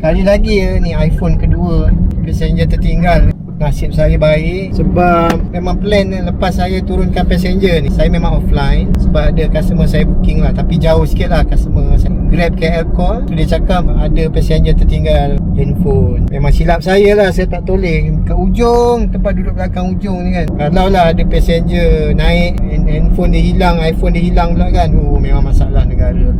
Sekali lagi ya ni iPhone kedua Passenger tertinggal. Nasib saya baik Sebab memang plan ni Lepas saya turunkan passenger ni Saya memang offline Sebab ada customer saya booking lah. Tapi jauh sikit lah customer saya. Grab KL call Dia cakap ada passenger tertinggal handphone. Memang silap saya lah Saya tak toleh. Ke ujung Tempat duduk belakang ujung ni kan. Kalau lah ada passenger naik hand- Handphone dia hilang iPhone dia hilang pula kan. Oh memang masalah negara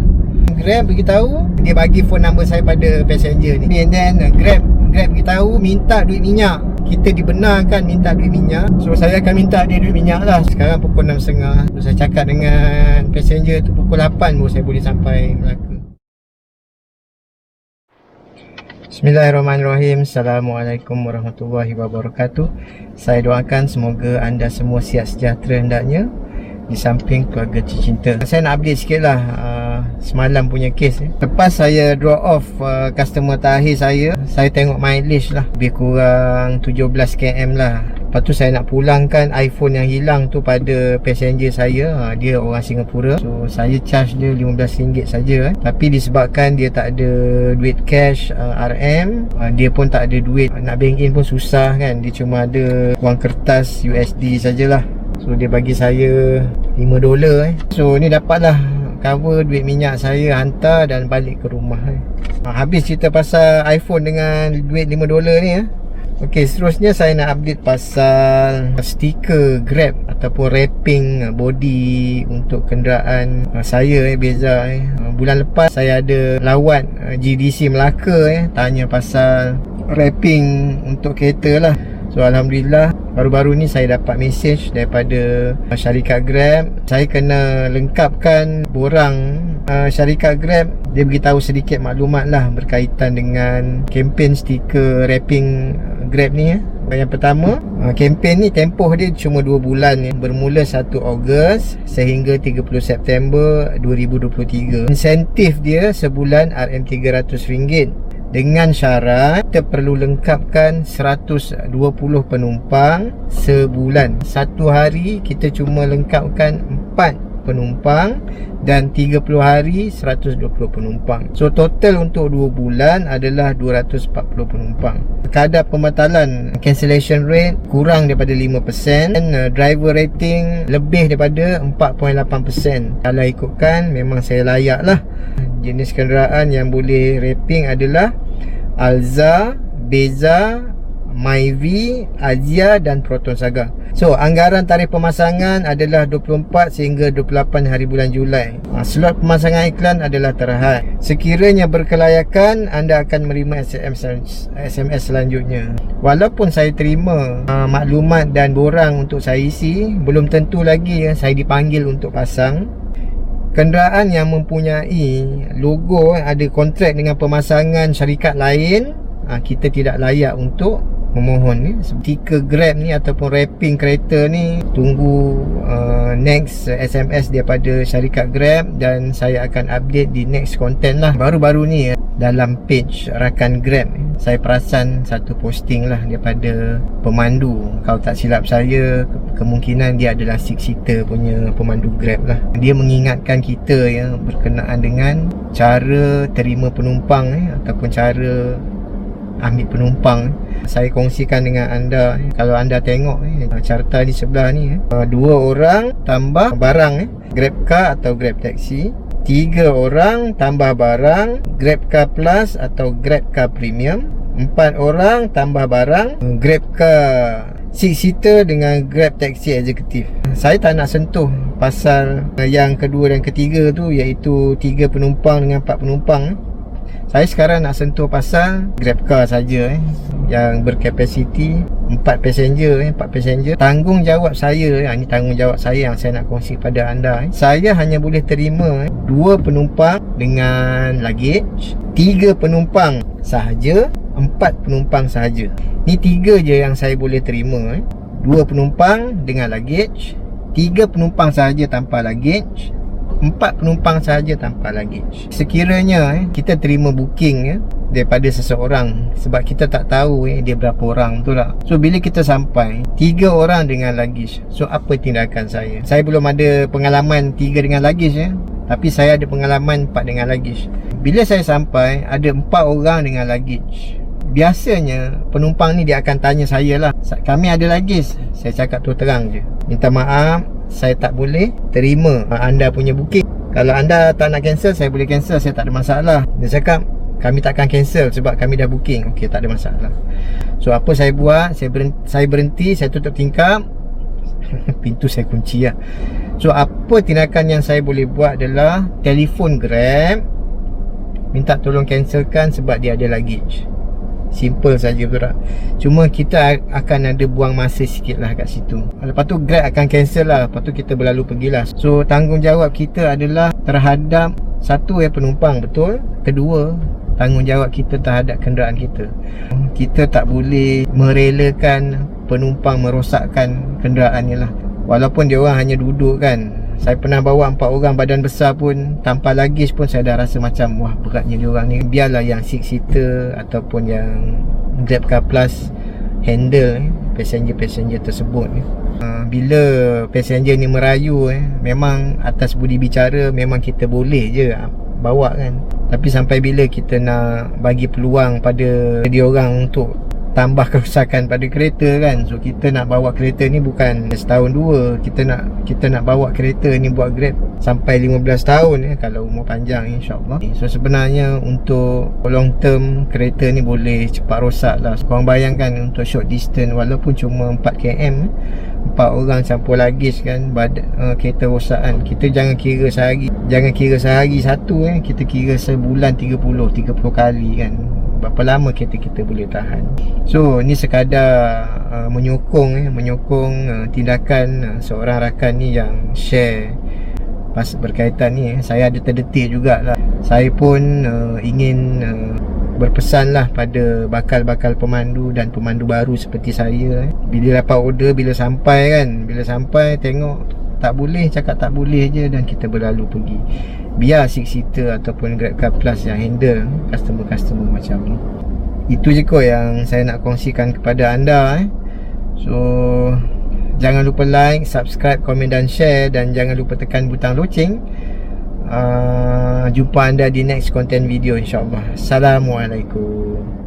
Grab beritahu dia bagi phone number saya pada passenger ni. And then uh, Grab Grab beritahu minta duit minyak. Kita dibenarkan minta duit minyak. So saya akan minta dia duit minyak lah. Sekarang pukul 6.30 so, saya cakap dengan passenger tu pukul 8 baru saya boleh sampai Melaka. Bismillahirrahmanirrahim. Assalamualaikum warahmatullahi wabarakatuh. Saya doakan semoga anda semua sihat sejahtera hendaknya Di samping keluarga tercinta. Saya nak update sikit lah uh, Semalam punya kes eh. Lepas saya draw off uh, customer terakhir saya Saya tengok mileage lah. Lebih kurang 17 km lah. Lepas tu saya nak pulangkan iPhone yang hilang tu pada passenger saya. Ha, Dia orang Singapura. So saya charge dia RM15 saja eh. Tapi disebabkan dia tak ada duit cash uh, RM uh, Dia pun tak ada duit. Nak bank in pun susah kan. Dia cuma ada wang kertas USD sajalah. So dia bagi saya 5 dolar eh. So ni dapatlah cover duit minyak saya hantar dan balik ke rumah eh. ha, Habis cerita pasal iPhone dengan duit 5 dolar ni eh. Okey, seterusnya saya nak update pasal stiker Grab ataupun wrapping body untuk kenderaan uh, saya eh Beza eh. Uh, bulan lepas saya ada lawat GDC Melaka eh tanya pasal wrapping untuk kereta lah. So alhamdulillah baru-baru ni saya dapat message daripada uh, syarikat Grab. Saya kena lengkapkan borang uh, syarikat Grab dia beritahu sedikit maklumat lah berkaitan dengan kempen stiker wrapping Grab ni eh. Yang pertama, uh, kempen ni tempoh dia cuma 2 bulan ni bermula 1 Ogos sehingga 30 September 2023. Insentif dia sebulan RM300 dengan syarat kita perlu lengkapkan 120 penumpang sebulan. Satu hari kita cuma lengkapkan 4 penumpang dan 30 hari 120 penumpang. So total untuk 2 bulan adalah 240 penumpang. Kadar pembatalan cancellation rate kurang daripada 5% dan uh, driver rating lebih daripada 4.8%. Kalau ikutkan memang saya layak lah. Jenis kenderaan yang boleh wrapping adalah Alza, Beza, Myvi, Azia dan Proton Saga. So, anggaran tarikh pemasangan adalah 24 sehingga 28 hari bulan Julai. Ha, slot pemasangan iklan adalah terhad. Sekiranya berkelayakan, anda akan menerima SMS, SMS selanjutnya. Walaupun saya terima uh, maklumat dan borang untuk saya isi, belum tentu lagi ya, saya dipanggil untuk pasang. Kenderaan yang mempunyai logo ada kontrak dengan pemasangan syarikat lain, ha, kita tidak layak untuk memohon ni stiker grab ni ataupun wrapping kereta ni tunggu uh, next SMS daripada syarikat grab dan saya akan update di next content lah. Baru-baru ni dalam page rakan grab saya perasan satu posting lah daripada pemandu. Kalau tak silap saya kemungkinan dia adalah six seater punya pemandu grab lah. Dia mengingatkan kita ya berkenaan dengan cara terima penumpang eh, ataupun cara ambil penumpang saya kongsikan dengan anda kalau anda tengok eh, carta di sebelah ni eh, dua orang tambah barang eh, grab car atau grab taxi. Tiga orang tambah barang grab car plus atau grab car premium. Empat orang tambah barang grab car six seater dengan grab taxi executive. Saya tak nak sentuh pasal yang kedua dan ketiga tu iaitu tiga penumpang dengan empat penumpang eh. Saya sekarang nak sentuh pasal Grab car saja eh yang berkapasiti 4 passenger eh 4 passenger. Tanggungjawab saya eh ini tanggungjawab saya yang saya nak kongsi pada anda eh. Saya hanya boleh terima eh 2 penumpang dengan luggage, 3 penumpang sahaja, 4 penumpang sahaja. Ni 3 je yang saya boleh terima eh. 2 penumpang dengan luggage, 3 penumpang sahaja tanpa luggage, empat penumpang sahaja tanpa luggage. Sekiranya eh, kita terima booking eh, daripada seseorang sebab kita tak tahu eh, dia berapa orang tu lah. So bila kita sampai tiga orang dengan luggage, so apa tindakan saya? Saya belum ada pengalaman tiga dengan luggage eh. Tapi saya ada pengalaman empat dengan luggage Bila saya sampai Ada empat orang dengan luggage Biasanya Penumpang ni dia akan tanya saya lah Kami ada luggage Saya cakap tu terang je Minta maaf Saya tak boleh Terima anda punya booking. Kalau anda tak nak cancel Saya boleh cancel. Saya tak ada masalah. Dia cakap Kami takkan cancel Sebab kami dah booking. Okey tak ada masalah. So apa saya buat? Saya berhenti Saya, berhenti, saya tutup tingkap. Pintu saya kunci lah. So apa tindakan yang saya boleh buat adalah Telefon Grab Minta tolong cancelkan sebab dia ada luggage Simple saja betul tak? Cuma kita akan ada buang masa sikit lah kat situ. Lepas tu Grab akan cancel lah. Lepas tu kita berlalu pergilah. So tanggungjawab kita adalah Terhadap Satu ya penumpang betul? Kedua Tanggungjawab kita terhadap kenderaan kita. Kita tak boleh Merelakan Penumpang merosakkan kenderaan ni lah. Walaupun dia orang hanya duduk kan saya pernah bawa empat orang badan besar pun Tanpa luggage pun saya dah rasa macam Wah beratnya dia orang ni Biarlah yang six seater Ataupun yang Grab Car Plus Handle eh, Passenger-passenger tersebut eh. uh, Bila passenger ni merayu eh, Memang atas budi bicara Memang kita boleh je Bawa kan Tapi sampai bila kita nak Bagi peluang pada Dia orang untuk tambah kerusakan pada kereta kan. So kita nak bawa kereta ni bukan setahun dua. Kita nak kita nak bawa kereta ni buat grab sampai 15 tahun eh, kalau umur panjang insyaAllah. So sebenarnya untuk long term kereta ni boleh cepat rosak lah. So, korang bayangkan untuk short distance walaupun cuma 4km 4 orang campur luggage kan bad, uh, kereta rosak kan. Kita jangan kira sehari jangan kira sehari satu eh. kita kira sebulan 30 30 kali kan berapa lama kereta kita boleh tahan so ni sekadar uh, menyokong eh, menyokong uh, tindakan uh, seorang rakan ni yang share pas berkaitan ni eh. saya ada terdetik jugalah saya pun uh, ingin uh, berpesan lah pada bakal-bakal pemandu dan pemandu baru seperti saya eh. bila dapat order bila sampai kan bila sampai tengok tak boleh cakap tak boleh je dan kita berlalu pergi. Biar six seater ataupun grab car plus yang handle customer-customer macam ni. Itu je kot yang saya nak kongsikan kepada anda eh. so jangan lupa like subscribe komen dan share dan jangan lupa tekan butang loceng. Uh, jumpa anda di next content video insyaAllah Assalamualaikum